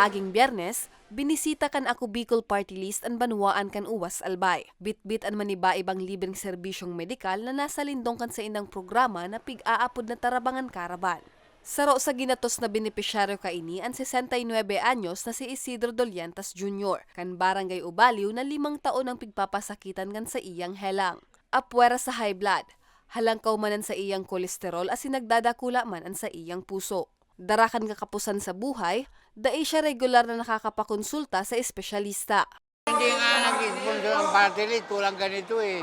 Kaaging biyernes, binisita kan ako Bicol Party List an banwaan kan uwas albay. Bitbit an maniba ibang libreng serbisyong medikal na nasa lindong kan sa inang programa na pig-aapod na tarabangan karaban. Saro sa ginatos na benepisyaryo kaini ang 69 anyos na si Isidro Dolientas Jr. kan barangay Ubaliw na limang taon ang pigpapasakitan kan sa iyang helang. Apwera sa high blood, halangkaw manan sa iyang kolesterol as nagdadakula man an sa iyang puso. Darakan kakapusan sa buhay, dai siya regular na nakakapakonsulta sa espesyalista. Hindi nga nag-sponsor ang party list, kulang ganito eh.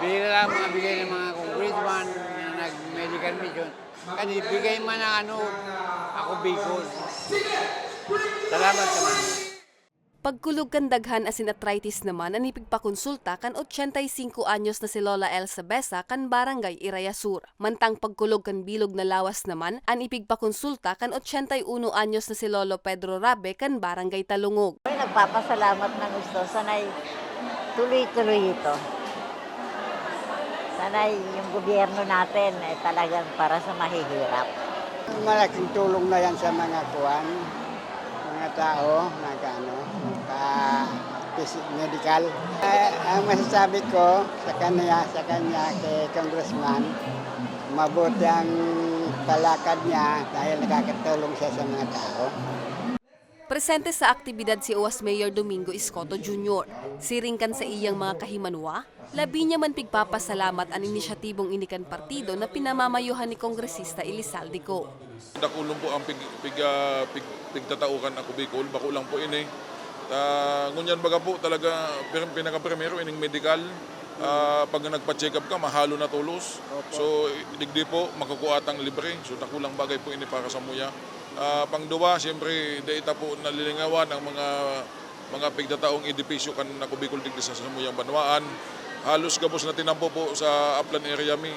Bigla lang mga bigay ng mga congressman na nag-medical mission. Kasi bigay man ng ano, ako Bicol. Salamat naman. Pagkulog kan daghan asin arthritis naman ang ipigpakonsulta kan 85 anyos na si Lola Elsa Besa kan barangay Iraya Sur. Mantang pagkulog kan bilog na lawas naman ang ipigpakonsulta kan 81 anyos na si Lolo Pedro Rabe kan barangay Talungog. Ay, nagpapasalamat ng gusto. Sanay tuloy-tuloy ito. Sanay yung gobyerno natin ay talagang para sa mahihirap. Malaking tulong na yan sa mga kuwan, mga tao na ano, medical. Eh, ang masasabi ko sa kanya, sa kanya kay Congressman, mabuti ang palakad niya dahil nakakatulong siya sa mga tao. Presente sa aktibidad si Uwas Mayor Domingo Escoto Jr. Siringkan sa iyang mga kahimanwa, labi niya man pigpapasalamat ang inisyatibong inikan partido na pinamamayuhan ni Kongresista Elizalde Co. Dakulong po ang pig, pig, ah, pig, pigtataukan ako Bicol, bako lang po ini. Ta ngunyan baga po talaga pin- pinaka-primero ining medical. Ah, pag nagpa-check up ka, mahalo na tulos. So, digdi po, makakuatang libre. So, nakulang bagay po ini para sa muya. Ah, pangduwa, siyempre, data po nalilingawan ang mga mga pigtataong edipisyo kan ako Bicol digdi sa samuyang banwaan. Halos gabos na tinampo po sa upland area mi.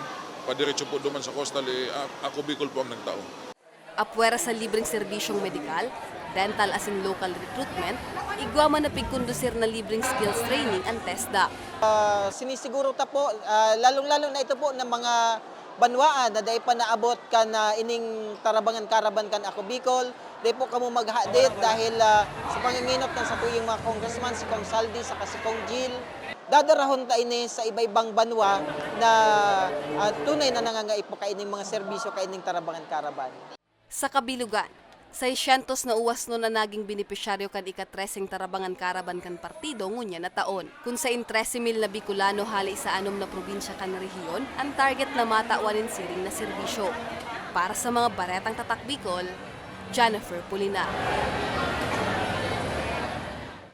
Padiretso po duman sa coastal, eh, ako Bicol po ang nagtao. Apwera sa libreng serbisyong medikal, dental as in local recruitment, igwa man na pigkondusir na libreng skills training ang TESDA. Ah, sinisiguro ta po, ah, lalong-lalo na ito po ng mga banwaan na dahil pa naabot ka na ining tarabangan karaban kan ako Bicol, dahil po kamo maghadit dahil ah, sa panginginot ng sa tuyong mga congressman, si Kong Saldi, sa si Kong Jill, dadarahon ta ini sa iba-ibang banwa na ah, tunay na nangangait po kaining mga serbisyo kaining tarabangan karaban. Sa kabilugan, 600 na uwas no na naging benepisyaryo kan ikatreseng tarabangan karaban kan partido ngunya na taon. Kung sa in 13 mil na Bicolano hali sa anom na probinsya kan rehiyon, ang target na matawanin siring na serbisyo. Para sa mga baretang tatak Bicol, Jennifer Pulinar.